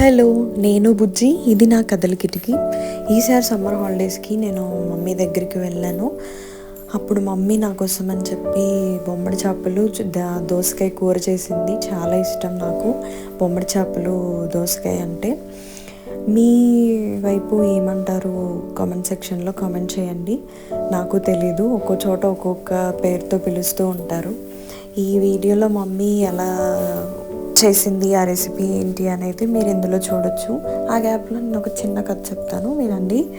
Hello నేను బుజ్జి. ఇది నా కథల కిటికీ. ఈసారి సమ్మర్ హాలిడేస్కి నేను మమ్మీ దగ్గరికి వెళ్ళాను. అప్పుడు మమ్మీ నా కోసం అని చెప్పి బొమ్మడి చేపలు దోసకాయ కూర చేసింది. చాలా ఇష్టం నాకు. బొమ్మడి చేపలు దోసకాయ అంటే. మీ వైపు ఏమంటారు కామెంట్ సెక్షన్లో కామెంట్ చేయండి. నాకు తెలీదు. ఒక్కో చోట ఒక్కొక్క పేరుతో పిలుస్తూ ఉంటారు. ఈ వీడియోలో మమ్మీ ఎలా చేసింది ఆ రెసిపీ ఏంటి అనేది మీరు ఇందులో చూడొచ్చు. ఆ గ్యాప్లో నేను ఒక చిన్న కథ చెప్తాను వినండి.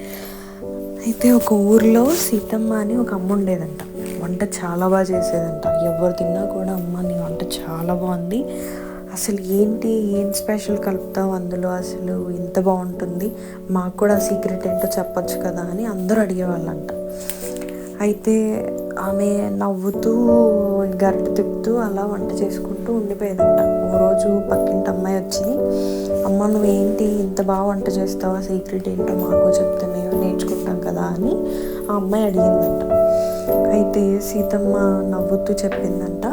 అయితే ఒక ఊర్లో సీతమ్మ అని ఒక అమ్మ ఉండేదంట. వంట చాలా బాగా చేసేదంట. ఎవరు తిన్నా కూడా అమ్మ నీ వంట చాలా బాగుంది. అసలు ఏంటి ఏం స్పెషల్ కలుపుతావు అందులో? అసలు ఇంత బాగుంటుంది. మాకు కూడా సీక్రెట్ ఏంటో చెప్పొచ్చు కదా అని అందరూ అడిగేవాళ్ళంట. అయితే ఆమె నవ్వుతూ గరిట తిప్పుతూ అలా వంట చేసుకుంటూ ఉండిపోయేదంట. ఓ రోజు పక్కింటి అమ్మాయి వచ్చి అమ్మ నువ్వేంటి ఇంత బాగా వంట చేస్తావా? సీక్రెట్ ఏంటో మాకు చెప్తే మేము నేర్చుకుంటాం కదా అని ఆ అమ్మాయి అడిగిందంట. అయితే సీతమ్మ నవ్వుతూ చెప్పిందంట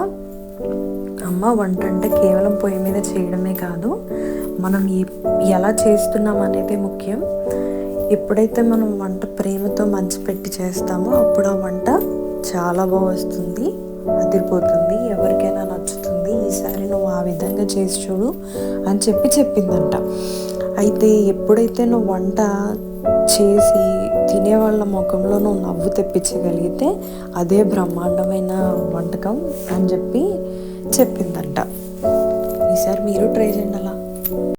అమ్మ వంట అంటే కేవలం పొయ్యి మీద చేయడమే కాదు మనం ఎలా చేస్తున్నాం అనేది ముఖ్యం. ఎప్పుడైతే మనం వంట ప్రేమతో మంచి పెట్టి చేస్తామో అప్పుడు ఆ వంట చాలా బాగా వస్తుంది. అదిరిపోతుంది. ఎవరికైనా నచ్చుతుంది. ఈసారి నువ్వు ఆ విధంగా చేసి చూడు అని చెప్పి చెప్పిందంట. అయితే ఎప్పుడైతే నువ్వు వంట చేసి తినేవాళ్ళ ముఖంలో నువ్వు నవ్వు తెప్పించగలిగితే అదే బ్రహ్మాండమైన వంటకం అని చెప్పి చెప్పిందంట. ఈసారి మీరు ట్రై చేయండి అలా.